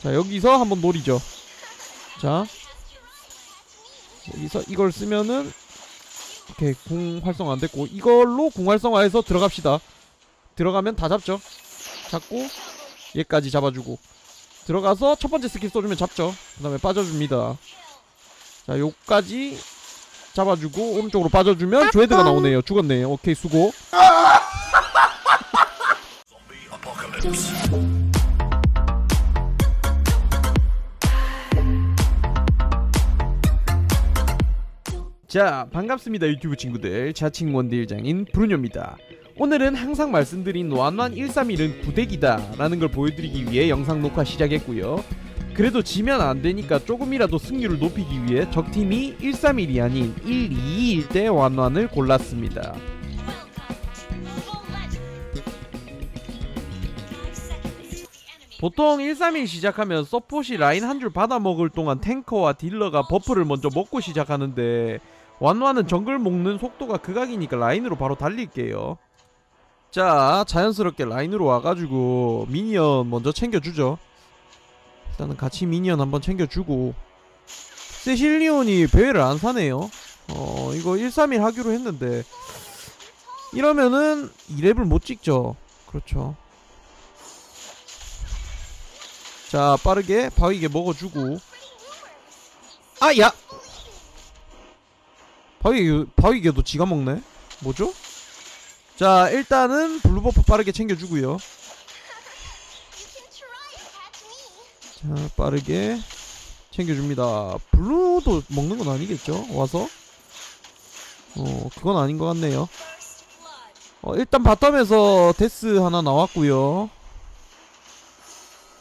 자 여기서 한번 노리죠. 자 여기서 이걸 쓰면은 오케이 궁 활성화 안 됐고 이걸로 궁 활성화해서 들어갑시다. 들어가면 다 잡죠. 잡고 얘까지 잡아주고. 들어가서 첫 번째 스킬 쏘주면 잡죠. 그 다음에 빠져줍니다. 자 요까지 잡아주고 오른쪽으로 빠져주면 조헤드가 나오네요. 죽었네요. 오케이 수고 자 반갑습니다 유튜브 친구들. 자칭 원딜장인 브루뇨입니다. 오늘은 항상 말씀드린 완완 131은 부대기다 라는 걸 보여드리기 위해 영상 녹화 시작했고요. 그래도 지면 안되니까 조금이라도 승률을 높이기 위해 적팀이 131이 아닌 122일 때 완완을 골랐습니다. 보통 131 시작하면 서폿이 라인 한 줄 받아먹을 동안 탱커와 딜러가 버프를 먼저 먹고 시작하는데 완완은 정글 먹는 속도가 극악이니까 라인으로 바로 달릴게요. 자 자연스럽게 라인으로 와가지고 미니언 먼저 챙겨주죠. 일단은 같이 미니언 한번 챙겨주고. 세실리온이 배회를 안 사네요. 어 이거 131 하기로 했는데. 이러면은 2렙을 못 찍죠. 그렇죠. 자 빠르게 바위게 먹어주고. 아야 바위 바위게도 지가 먹네? 뭐죠? 자 일단은 블루버프 빠르게 챙겨주고요. 자 빠르게 챙겨줍니다. 블루도 먹는 건 아니겠죠? 와서? 어 그건 아닌 것 같네요. 어 일단 바텀에서 데스 하나 나왔고요.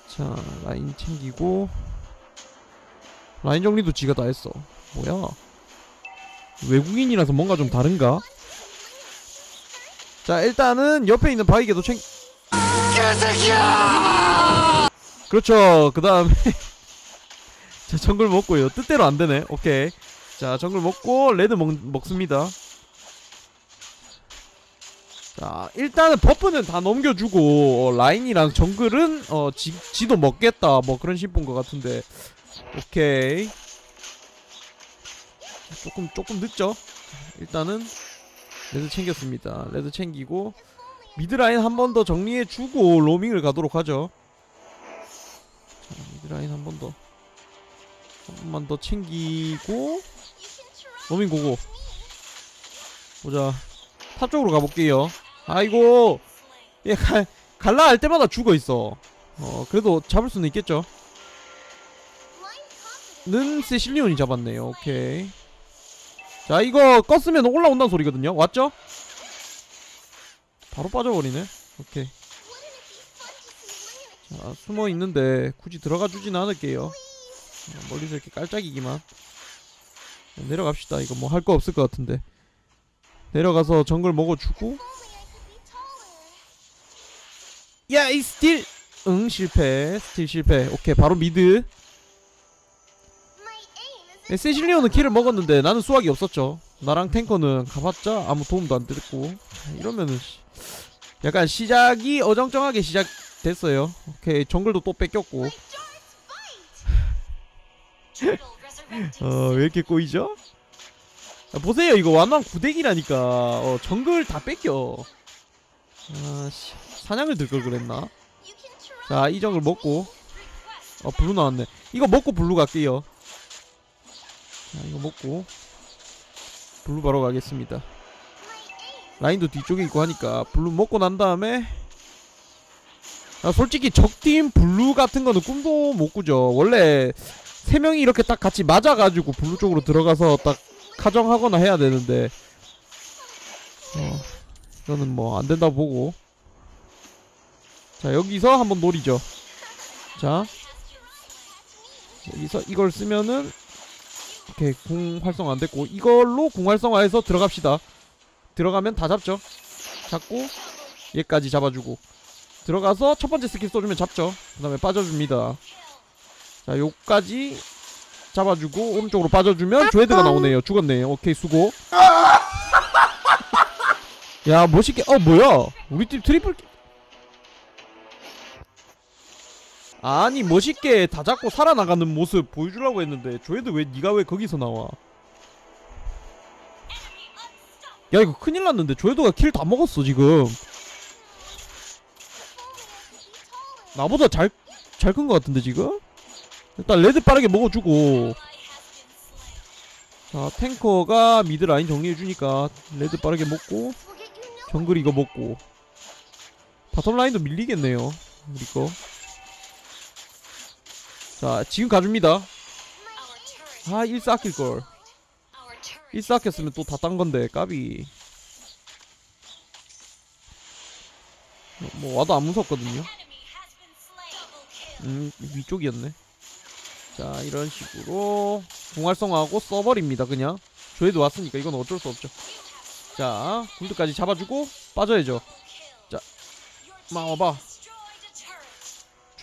자 라인 챙기고. 라인 정리도 지가 다 했어. 뭐야 외국인이라서 뭔가 좀 다른가? 자 일단은 옆에 있는 바위게도 챙 그렇죠. 그 다음에 자 정글 먹고요. 뜻대로 안되네. 오케이. 자 정글 먹고 레드 먹, 먹습니다. 자 일단은 버프는 다 넘겨주고 어, 라인이랑 정글은 어 지, 지도 먹겠다. 뭐 그런 심보인 것 같은데. 오케이 조금 조금 늦죠? 일단은 레드 챙겼습니다. 레드 챙기고 미드라인 한 번 더 정리해주고 로밍을 가도록 하죠. 자, 미드라인 한 번 더. 한 번만 더 챙기고 로밍 고고. 보자. 탑 쪽으로 가볼게요. 아이고. 얘 갈, 갈라 할 때마다 죽어있어. 어 그래도 잡을 수는 있겠죠? 는 세실리온이 잡았네요. 오케이 자 이거 껐으면 올라온다는 소리거든요. 왔죠? 바로 빠져버리네. 오케이. 자 숨어있는데 굳이 들어가 주진 않을게요. 어, 멀리서 이렇게 깔짝이기만. 내려갑시다. 이거 뭐 할 거 없을 것 같은데. 내려가서 정글 먹어주고. 야이 스틸. 응 실패. 스틸 실패. 오케이 바로 미드. 네, 세실리오는 킬을 먹었는데 나는 수확이 없었죠. 나랑 탱커는 가봤자 아무 도움도 안 됐고. 이러면은 씨, 약간 시작이 어정쩡하게 시작됐어요. 오케이 정글도 또 뺏겼고. 어왜 이렇게 꼬이죠? 아, 보세요 이거 완완 구대기라니까. 어, 정글 다 뺏겨. 아씨. 사냥을 들 걸 그랬나? 자 이 정글 먹고. 어 블루 나왔네. 이거 먹고 블루 갈게요 자 이거 먹고 블루 바로 가겠습니다. 라인도 뒤쪽에 있고 하니까 블루 먹고 난 다음에 아, 솔직히 적팀 블루 같은 거는 꿈도 못 꾸죠. 원래 세 명이 이렇게 딱 같이 맞아가지고 블루 쪽으로 들어가서 딱 카정하거나 해야 되는데 어 이거는 뭐 안 된다고 보고. 자 여기서 한번 노리죠. 자 여기서 이걸 쓰면은 오케이 궁 활성화 안 됐고 이걸로 궁 활성화해서 들어갑시다. 들어가면 다 잡죠. 잡고 얘까지 잡아주고. 들어가서 첫 번째 스킬 쏘주면 잡죠. 그 다음에 빠져줍니다. 자 요까지 잡아주고 오른쪽으로 빠져주면 조헤드가 나오네요. 죽었네요. 오케이 수고. 야 멋있게 어 뭐야? 우리 팀 트리플 아니 멋있게 다 잡고 살아나가는 모습 보여주려고 했는데 조회드 왜 네가 왜 거기서 나와? 야 이거 큰일 났는데 조회도가 킬 다 먹었어 지금. 나보다 잘 잘 큰 것 같은데 지금? 일단 레드 빠르게 먹어주고. 자 탱커가 미드 라인 정리해주니까 레드 빠르게 먹고 정글 이거 먹고. 바텀 라인도 밀리겠네요 우리 거. 자 지금 가줍니다. 아 1사 아낄 걸. 1사 아꼈으면 또 다 딴 건데 까비. 뭐, 뭐 와도 안 무섭거든요. 음 위쪽이었네. 자 이런 식으로 공활성하고 써버립니다 그냥. 조회도 왔으니까 이건 어쩔 수 없죠. 자 굴드까지 잡아주고 빠져야죠. 막 와봐.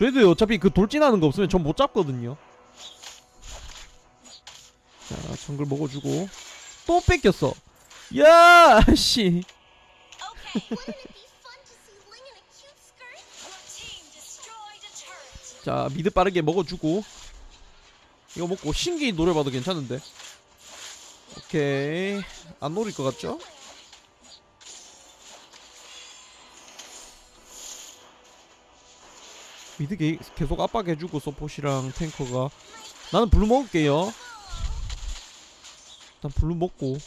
조회도 어차피 그 돌진하는 거 없으면 전 못 잡거든요. 자, 정글 먹어주고 또 뺏겼어. 야, 씨. 자, 미드 빠르게 먹어주고 이거 먹고 신기 노려봐도 괜찮은데. 오케이, 안 노릴 것 같죠? 미드 게, 계속 압박해주고 서폿이랑 탱커가 나는 블루 먹을게요. 일단 블루 먹고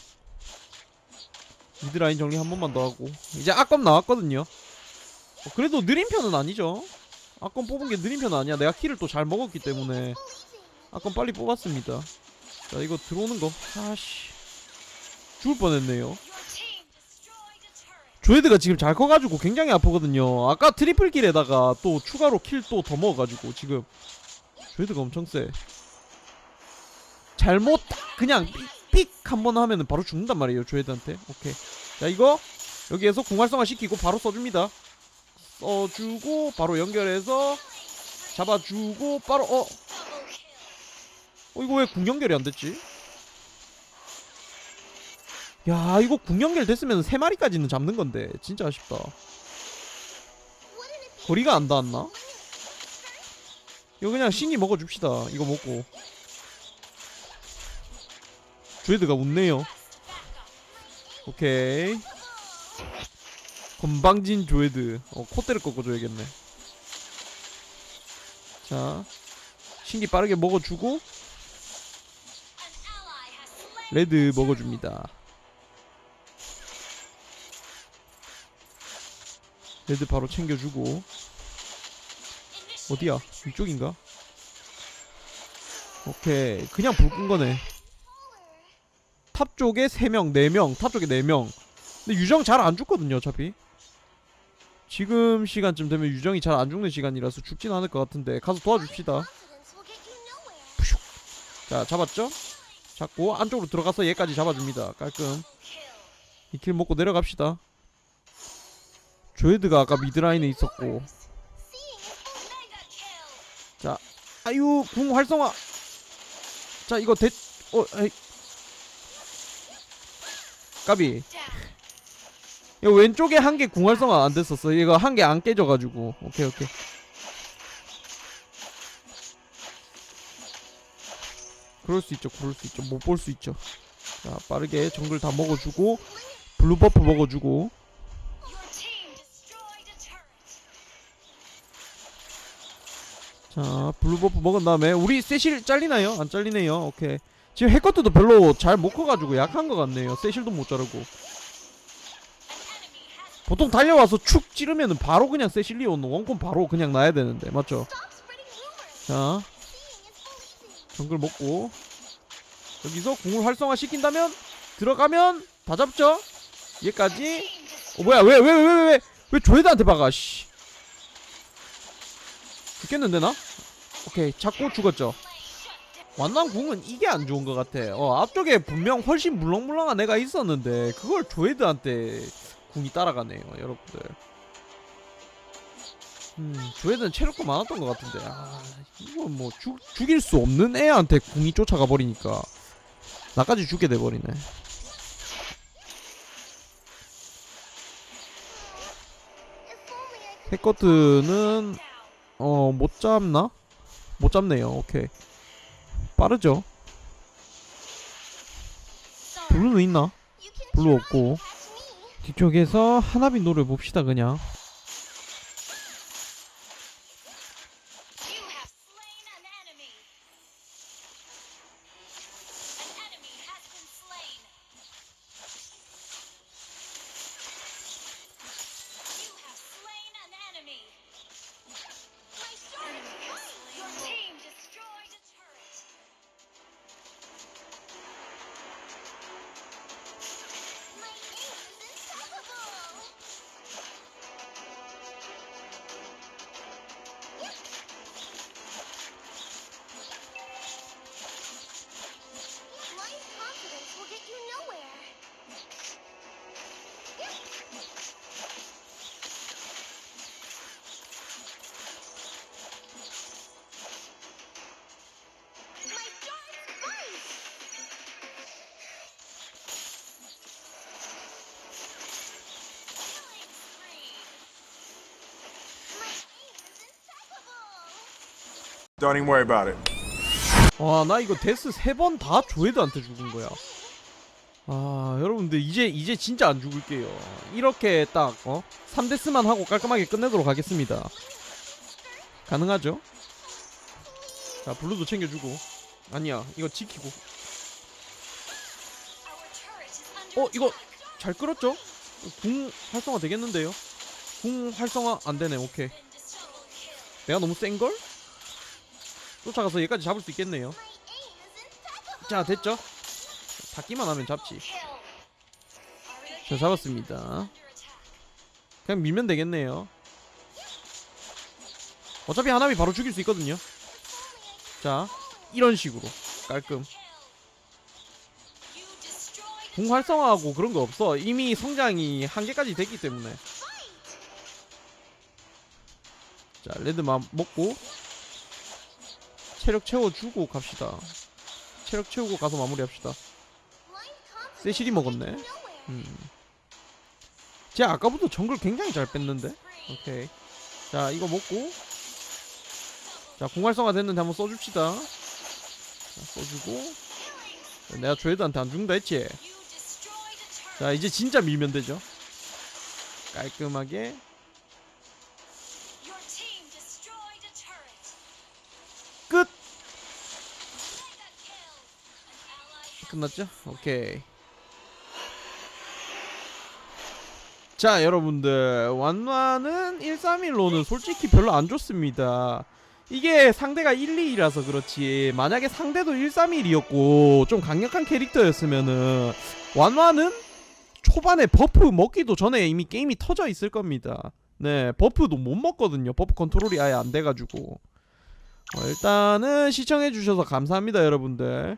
미드 라인 정리 한 번만 더 하고. 이제 악검 나왔거든요. 어, 그래도 느린 편은 아니죠. 악검 뽑은 게 느린 편은 아니야. 내가 킬을 또잘 먹었기 때문에 악검 빨리 뽑았습니다. 자 이거 들어오는 거. 아씨. 죽을 뻔했네요 조헤드가 지금 잘 커가지고 굉장히 아프거든요. 아까 트리플 킬에다가 또 추가로 킬 또 더 먹어가지고 지금 조헤드가 엄청 세. 잘못 그냥 삑삑 한번 하면은 바로 죽는단 말이에요 조헤드한테. 오케이. 자 이거 여기에서 공활성화 시키고 바로 써줍니다. 써주고 바로 연결해서 잡아주고 바로 어. 어 이거 왜 궁 연결이 안 됐지? 야 이거 궁연결 됐으면 세 마리까지는 잡는 건데 진짜 아쉽다. 거리가 안 닿았나? 이거 그냥 신이 먹어줍시다. 이거 먹고. 조헤드가 웃네요. 오케이. 건방진 조헤드. 어, 콧대를 꺾어줘야겠네. 자. 신기 빠르게 먹어주고, 레드 먹어줍니다. 레드 바로 챙겨주고. 어디야? 위쪽인가? 오케이. 그냥 불 끈 거네. 탑 쪽에 3명 4명 탑 쪽에 4명. 근데 유정 잘 안 죽거든요 어차피. 지금 시간쯤 되면 유정이 잘 안 죽는 시간이라서 죽진 않을 것 같은데 가서 도와줍시다. 자 잡았죠? 잡고 안쪽으로 들어가서 얘까지 잡아줍니다. 깔끔. 이 킬 먹고 내려갑시다 조헤드가 아까 미드라인에 있었고. 아유 궁 활성화. 자 이거 대.. 어 에이. 까비. 이거 왼쪽에 한 개 궁 활성화 안 됐었어. 이거 한 개 안 깨져가지고. 오케이 오케이. 그럴 수 있죠 그럴 수 있죠. 못 볼 수 있죠. 자 빠르게 정글 다 먹어주고 블루 버프 먹어주고 자 블루버프 먹은 다음에 우리 세실 잘리나요? 안 잘리네요. 오케이. 지금 해커트도 별로 잘 못 커가지고 약한 것 같네요. 세실도 못 자르고. 보통 달려와서 축 찌르면은 바로 그냥 세실리온 원콤 바로 그냥 나야 되는데 맞죠? 자 정글 먹고. 여기서 공을 활성화 시킨다면 들어가면 다 잡죠? 얘까지? 어 뭐야 왜 왜 왜 왜 왜 왜 조회드한테 박아 씨 죽겠는데 나? 오케이 잡고 죽었죠. 완난 궁은 이게 안 좋은 것 같아. 어 앞쪽에 분명 훨씬 물렁물렁한 애가 있었는데 그걸 조헤드한테 궁이 따라가네요 여러분들. 음 조헤드는 체력도 많았던 것 같은데. 아 이건 뭐 죽, 죽일 수 없는 애한테 궁이 쫓아가 버리니까. 나까지 죽게 돼버리네. 해커트는 어 못 잡나? 못 잡네요. 오케이. 빠르죠. 블루는 있나? 블루 없고 뒤쪽에서 하나비 노래 봅시다 그냥. Don't even worry about it. 와 나 이거 데스 세 번 다 조에드한테 죽은 거야. 아 여러분들 이제 이제 진짜 안 죽을게요. 이렇게 딱 어? 3데스만 하고 깔끔하게 끝내도록 하겠습니다. 가능하죠? 자 블루도 챙겨 주고 아니야 이거 지키고 어 이거. 잘 끌었죠? 궁 활성화 되겠는데요? 궁 활성화 안 되네 오케이. 내가 너무 센 걸? 쫓아가서 얘까지 잡을 수 있겠네요. 자 됐죠? 닿기만 하면 잡지. 자 잡았습니다. 그냥 밀면 되겠네요 어차피 하나미 바로 죽일 수 있거든요 자 이런 식으로 깔끔 궁 활성화하고 그런 거 없어 이미 성장이 한계까지 됐기 때문에 자 레드만 먹고 체력 채워주고 갑시다 체력 채우고 가서 마무리합시다 get 먹었네. 음. 제가 아까부터 정글 굉장히 잘 뺐는데. 오케이 자 이거 먹고 자 공활성화 됐는데 한번 써줍시다 자, 써주고 내가 조회드한테 안 죽는다 했지. 자 이제 진짜 밀면 되죠 깔끔하게 끝났죠? 오케이. 자 여러분들. 완완은 131로는 솔직히 별로 안 좋습니다. 이게 상대가 1, 2라서 그렇지 만약에 상대도 131이었고 좀 강력한 캐릭터였으면은 완완은 초반에 버프 먹기도 전에 이미 게임이 터져 있을 겁니다. 네 버프도 못 먹거든요. 버프 컨트롤이 아예 안 돼가지고. 어, 일단은 시청해주셔서 감사합니다 여러분들